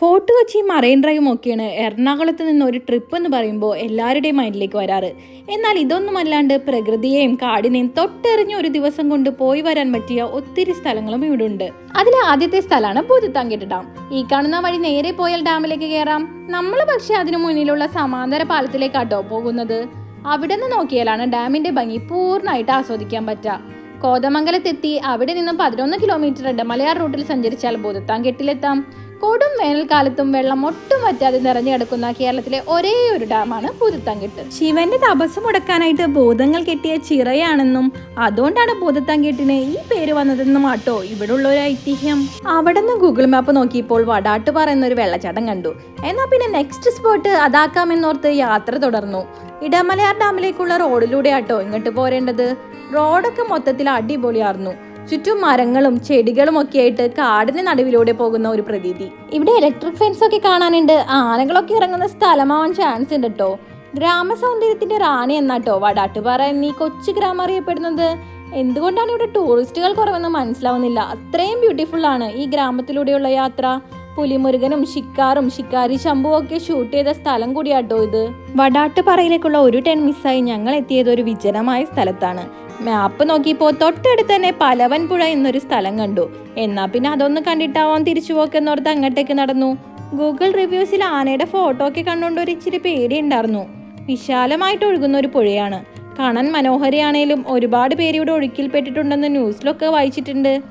Fort Kochi marine ഡ്രൈവും ഒക്കെയാണ് എറണാകുളത്ത് നിന്ന് ഒരു ട്രിപ്പ് എന്ന് പറയുമ്പോൾ എല്ലാവരുടെയും മൈൻഡിലേക്ക് വരാറ്. എന്നാൽ ഇതൊന്നുമല്ലാണ്ട് പ്രകൃതിയെയും കാടിനെയും തൊട്ടെറിഞ്ഞ ഒരു ദിവസം കൊണ്ട് പോയി വരാൻ പറ്റിയ ഒത്തിരി സ്ഥലങ്ങളും ഇവിടെ ഉണ്ട് അതിലെ ആദ്യത്തെ സ്ഥലമാണ് ഭൂതത്താങ്കെട്ട് ഡാം. ഈ കാണുന്ന വഴി നേരെ പോയാൽ ഡാമിലേക്ക് കയറാം. നമ്മൾ പക്ഷേ അതിനു മുന്നിലുള്ള സമാന്തര പാലത്തിലേക്കാട്ടോ പോകുന്നത്. അവിടെ നിന്ന് നോക്കിയാലാണ് ഡാമിന്റെ ഭംഗി പൂർണമായിട്ട് ആസ്വദിക്കാൻ പറ്റുക. കോതമംഗലത്തെത്തി അവിടെ നിന്നും പതിനൊന്ന് കിലോമീറ്റർ ഉണ്ട് മലയാർ റൂട്ടിൽ സഞ്ചരിച്ചാൽ ഭൂതത്താങ്കെട്ടിലെത്താം കൊടും വേനൽക്കാലത്തും വെള്ളം ഒട്ടും വറ്റാതെ നിറഞ്ഞു കിടക്കുന്ന കേരളത്തിലെ ഒരേ ഒരു ഡാമാണ് പുതുത്തങ്കിട്ട്. ശിവന്റെ തപസ് മുടക്കാനായിട്ട് ഭൂതങ്ങൾ കെട്ടിയ ചിറയാണെന്നും അതുകൊണ്ടാണ് പുതുത്തങ്കിട്ടിന് ഈ പേര് വന്നതെന്നും ആട്ടോ ഇവിടെ ഉള്ള ഒരു ഐതിഹ്യം. അവിടെ നിന്ന് ഗൂഗിൾ മാപ്പ് നോക്കിയപ്പോൾ വടാട്ട് പറയുന്ന ഒരു വെള്ളച്ചാട്ടം കണ്ടു. എന്നാൽ പിന്നെ നെക്സ്റ്റ് സ്പോട്ട് അതാക്കാമെന്നോർത്ത് യാത്ര തുടർന്നു. ഇടമലയാർ ഡാമിലേക്കുള്ള റോഡിലൂടെ ആട്ടോ ഇങ്ങോട്ട് പോരേണ്ടത്. റോഡൊക്കെ മൊത്തത്തിൽ അടിപൊളിയായിരുന്നു ചുറ്റും മരങ്ങളും ചെടികളും ഒക്കെ ആയിട്ട് കാടിന് നടുവിലൂടെ പോകുന്ന ഒരു പ്രതീതി. ഇവിടെ ഇലക്ട്രിക് ഫെൻസ് ഒക്കെ കാണാനുണ്ട്. ആനകളൊക്കെ ഇറങ്ങുന്ന സ്ഥലമാവാൻ ചാൻസ് ഉണ്ട് കേട്ടോ ഗ്രാമ സൗന്ദര്യത്തിന്റെ റാണി എന്നാട്ടോ വടാട്ടുപാറ എന്നീ കൊച്ചു ഗ്രാമം അറിയപ്പെടുന്നത്. എന്തുകൊണ്ടാണ് ഇവിടെ ടൂറിസ്റ്റുകൾ കുറവെന്ന് മനസ്സിലാവുന്നില്ല. അത്രയും ബ്യൂട്ടിഫുൾ ആണ് ഈ ഗ്രാമത്തിലൂടെയുള്ള യാത്ര. പുലിമുരുകനും ഷിക്കാറും ഷിക്കാരി ശംഭുവും ഒക്കെ ഷൂട്ട് ചെയ്ത സ്ഥലം കൂടിയാട്ടോ ഇത്. വടാട്ടുപാറയിലേക്കുള്ള ഒരു ടെൻ മിസ്സായി ഞങ്ങൾ എത്തിയത് ഒരു വിജനമായ സ്ഥലത്താണ്. മാപ്പ് നോക്കിയപ്പോൾ തൊട്ടടുത്ത് തന്നെ പലവൻപുഴ എന്നൊരു സ്ഥലം കണ്ടു. എന്നാ പിന്നെ അതൊന്ന് കണ്ടിട്ടാവാൻ തിരിച്ചു പോക്കെന്നോർത്ത് അങ്ങോട്ടേക്ക് നടന്നു. ഗൂഗിൾ റിവ്യൂസിൽ ആനയുടെ ഫോട്ടോ ഒക്കെ കണ്ടുകൊണ്ട് ഒരു ഇച്ചിരി പേടി ഉണ്ടായിരുന്നു വിശാലമായിട്ട് ഒഴുകുന്ന ഒരു പുഴയാണ്. കാണാൻ മനോഹരിയാണേലും ഒരുപാട് പേര് ഇവിടെ ഒഴുക്കിൽപ്പെട്ടിട്ടുണ്ടെന്ന് ന്യൂസിലൊക്കെ വായിച്ചിട്ടുണ്ട്.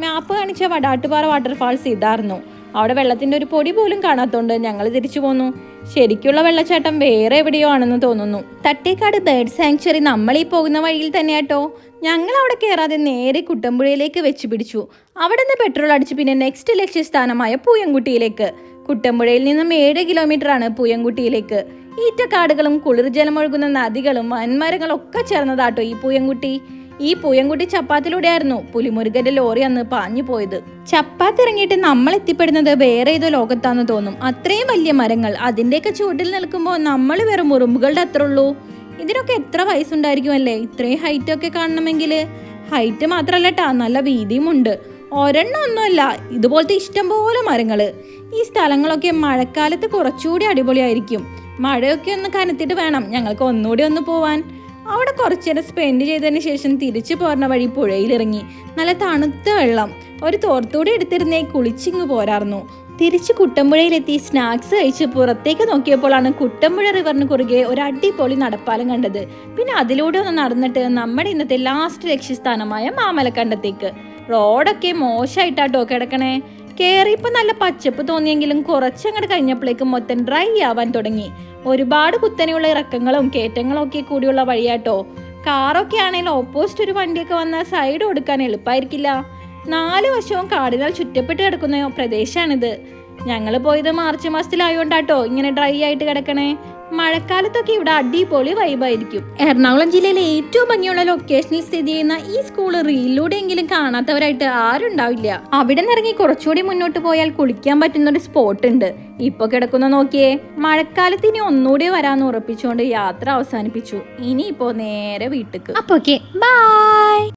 മാപ്പ് കാണിച്ച വടാട്ടുപാറ വാട്ടർഫാൾസ് ഇതായിരുന്നു അവിടെ വെള്ളത്തിന്റെ ഒരു പൊടി പോലും കാണാത്തോണ്ട് ഞങ്ങൾ തിരിച്ചു പോന്നു. ശരിക്കുള്ള വെള്ളച്ചാട്ടം വേറെ എവിടെയോ ആണെന്ന് തോന്നുന്നു. തട്ടേക്കാട് ബേർഡ് സാങ്ച്വറി നമ്മൾ ഈ പോകുന്ന വഴിയിൽ തന്നെ കേട്ടോ ഞങ്ങൾ അവിടെ കയറാതെ നേരെ കുട്ടമ്പുഴയിലേക്ക് വെച്ച് പിടിച്ചു. അവിടെ നിന്ന് പെട്രോൾ അടിച്ച് പിന്നെ നെക്സ്റ്റ് ലക്ഷ്യസ്ഥാനമായ പൂയംകുട്ടിയിലേക്ക് കുട്ടമ്പുഴയിൽ നിന്നും ഏഴ് കിലോമീറ്റർ ആണ് പൂയംകുട്ടിയിലേക്ക് ഈറ്റക്കാടുകളും കുളിർജലമൊഴുകുന്ന നദികളും വൻമരങ്ങളും ഒക്കെ ചേർന്നതാട്ടോ ഈ പൂയംകുട്ടി ഈ പൂയംകുട്ടി ചപ്പാത്തിലൂടെയായിരുന്നു പുലിമുരുകന്റെ ലോറി അന്ന് പാഞ്ഞു പോയത്. ചപ്പാത്തി ഇറങ്ങിയിട്ട് നമ്മൾ എത്തിപ്പെടുന്നത് വേറെ ഏതോ ലോകത്താന്ന് തോന്നും. അത്രയും വലിയ മരങ്ങൾ. അതിന്റെയൊക്കെ ചുവട്ടിൽ നിൽക്കുമ്പോൾ നമ്മൾ വെറും മുറുമ്പുകളുടെ അത്ര ഉള്ളൂ. ഇതിനൊക്കെ എത്ര വയസ്സുണ്ടായിരിക്കുമല്ലേ? ഇത്രയും ഹൈറ്റ് ഒക്കെ കാണണമെങ്കിൽ ഹൈറ്റ് മാത്രമല്ല ട്ടാ നല്ല വീതിയും ഉണ്ട്. ഒരെണ്ണം ഒന്നുമല്ല ഇതുപോലത്തെ ഇഷ്ടംപോലെ മരങ്ങൾ ഈ സ്ഥലങ്ങളൊക്കെ മഴക്കാലത്ത് കുറച്ചുകൂടി അടിപൊളിയായിരിക്കും. മഴയൊക്കെ ഒന്ന് കനത്തിട്ട് വേണം ഞങ്ങൾക്ക് ഒന്നുകൂടി ഒന്ന് പോവാൻ. അവിടെ കുറച്ചു നേരം സ്പെൻഡ് ചെയ്തതിന് ശേഷം തിരിച്ചു പോരുന്ന വഴി പുഴയിലിറങ്ങി. നല്ല തണുത്ത വെള്ളം. ഒരു തോർത്തൂടെ എടുത്തിരുന്നേ കുളിച്ചിങ്ങ് പോരാർന്നു. തിരിച്ച് കുട്ടമ്പുഴയിലെത്തി സ്നാക്സ് കഴിച്ച് പുറത്തേക്ക് നോക്കിയപ്പോഴാണ് കുട്ടമ്പുഴ റിവറിന് കുറുകെ ഒരു അടിപൊളി നടപ്പാലം കണ്ടത്. പിന്നെ അതിലൂടെ ഒന്ന് നടന്നിട്ട് നമ്മുടെ ഇന്നത്തെ ലാസ്റ്റ് ലക്ഷ്യസ്ഥാനമായ മാമലക്കണ്ടത്തേക്ക്. റോഡൊക്കെ മോശമായിട്ടാട്ടോ കിടക്കണേ. കേറിയപ്പോൾ നല്ല പച്ചപ്പ് തോന്നിയെങ്കിലും കുറച്ചങ്ങോട്ട് കഴിഞ്ഞപ്പോഴേക്കും മൊത്തം ഡ്രൈ ആവാൻ തുടങ്ങി. ഒരുപാട് കുത്തനെയുള്ള ഇറക്കങ്ങളും കയറ്റങ്ങളും ഒക്കെ കൂടിയുള്ള വഴിയാട്ടോ. കാറൊക്കെ ആണെങ്കിൽ ഓപ്പോസിറ്റ് ഒരു വണ്ടിയൊക്കെ വന്നാൽ സൈഡ് കൊടുക്കാൻ എളുപ്പമായിരിക്കില്ല നാല് വശവും കാടിനാൽ ചുറ്റപ്പെട്ട് കിടക്കുന്ന പ്രദേശമാണിത് ഞങ്ങൾ പോയത് മാർച്ച് മാസത്തിലായോണ്ടാട്ടോ ഇങ്ങനെ ഡ്രൈ ആയിട്ട് കിടക്കണേ. മഴക്കാലത്തൊക്കെ ഇവിടെ അടിപൊളി വൈബായിരിക്കും. എറണാകുളം ജില്ലയിലെ ഏറ്റവും ഭംഗിയുള്ള ലൊക്കേഷനിൽ സ്ഥിതി ചെയ്യുന്ന ഈ സ്കൂൾ റീലിലൂടെയെങ്കിലും കാണാത്തവരായിട്ട് ആരുണ്ടാവില്ല അവിടെ നിറങ്ങി കുറച്ചുകൂടി മുന്നോട്ട് പോയാൽ കുളിക്കാൻ പറ്റുന്ന ഒരു സ്പോട്ട് ഉണ്ട്. ഇപ്പൊ കിടക്കുന്ന നോക്കിയേ മഴക്കാലത്ത് ഇനി ഒന്നുകൂടി വരാന്ന് ഉറപ്പിച്ചുകൊണ്ട് യാത്ര അവസാനിപ്പിച്ചു. ഇനിയിപ്പോ നേരെ വീട്ടിക്ക്. അപ്പൊ ഓക്കെ ബൈ